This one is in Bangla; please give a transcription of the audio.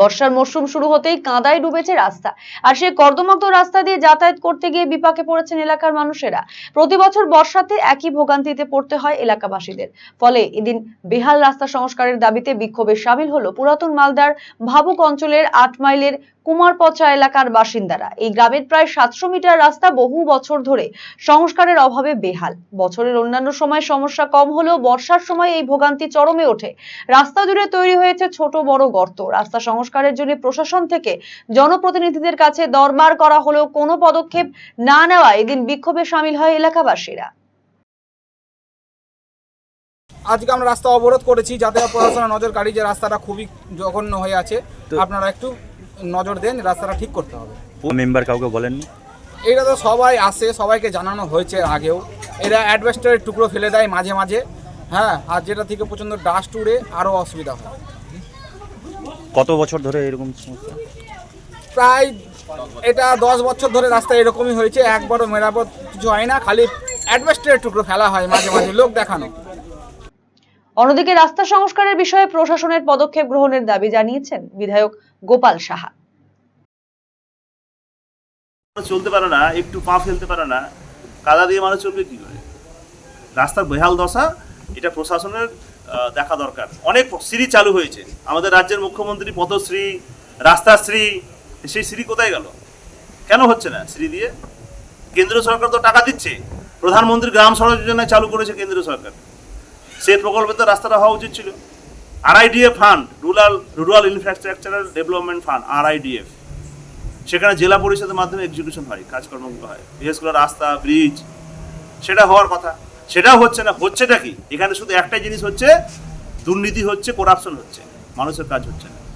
বর্ষার মরশুম শুরু হতেই কাঁদায় ডুবেছে রাস্তা। আর সেই কর্দমাক্ত রাস্তা দিয়ে যাতায়াত করতে গিয়ে বিপাকে পড়েছেন এলাকার মানুষেরা। প্রতি বছর বর্ষাতে একই ভোগান্তিতে পড়তে হয় এলাকাবাসীদের। ফলে এদিন বেহাল রাস্তা সংস্কারের দাবিতে বিক্ষোভে সামিল হলো পুরাতন মালদার ভাবুক অঞ্চলের আট মাইলের কুমারপচা এলাকার বাসিন্দারা। এই গ্রামের প্রায় সাতশো মিটার রাস্তা বহু বছর ধরে সংস্কারের অভাবে বেহাল। বছরের অন্যান্য সময় সমস্যা কম হলেও বর্ষার সময় এই ভোগান্তি চরমে ওঠে। রাস্তা জুড়ে তৈরি হয়েছে ছোট বড় গর্ত। রাস্তা সংস্কারের জন্য প্রশাসন থেকে জনপ্রতিনিধিদের কাছে দরবার করা হলেও কোনো পদক্ষেপ না নেওয়া এদিন বিক্ষোভে সামিল হয় এলাকাবাসীরা। আজকে আমরা রাস্তা অবরোধ করেছি যাতে প্রশাসনের নজর কাড়ি যে রাস্তাটা খুবই জঘন্য হয়ে আছে। আপনারা একটু নজর দেন রাস্তাটা ঠিক করতে হবে। মেম্বার কাউকে বলেননি? এটা তো সবাই আসে সবাইকে জানানো হয়েছে আগেও। এরা অ্যাডভেস্টারের টুকরো ফেলে দেয় মাঝে মাঝে হ্যাঁ আর যেটা থেকে প্রচণ্ড ডাস্ট উড়ে আরও অসুবিধা হয়। কত বছর ধরে এরকম সমস্যা? প্রায় এটা দশ বছর ধরে রাস্তা এরকমই হয়েছে একবারও মেরামত কিছু হয় না খালি অ্যাডভেস্টারের টুকরো ফেলা হয় মাঝে মাঝে লোক দেখানো। অন্যদিকে রাস্তা সংস্কারের বিষয়ে প্রশাসনের পদক্ষেপ গ্রহণের দাবি জানিয়েছেন বিধায়ক গোপাল সাহা। চলতে পারে না একটু পা ফেলতে পারে না কাদা দিয়ে মানুষ চলবে কি করে? রাস্তার বেহাল দশা এটা প্রশাসনের দেখা দরকার। অনেক শ্রী চালু হয়েছে। আমাদের রাজ্যের মুখ্যমন্ত্রী পদশ্রী রাস্তাশ্রী সেই শ্রী কোথায় গেল? কেন হচ্ছে না শ্রী দিয়ে? কেন্দ্র সরকার তো টাকা দিচ্ছে। প্রধানমন্ত্রী গ্রাম সড়ক যোজনা চালু করেছে কেন্দ্র সরকার। সেই প্রকল্পে তো রাস্তাটা হওয়া উচিত ছিল। RIDF fund, rural rural infrastructural development fund, RIDF. সেখানে জেলা পরিষদের মাধ্যমে এক্সিকিউশন হয়, কাজকর্মগুলো হয়। বিশেষ করে রাস্তা ব্রিজ সেটা হওয়ার কথা। সেটাও হচ্ছে না, হচ্ছেটা কি? এখানে শুধু একটাই জিনিস হচ্ছে, দুর্নীতি হচ্ছে করাপশন হচ্ছে, মানুষের কাজ হচ্ছে না।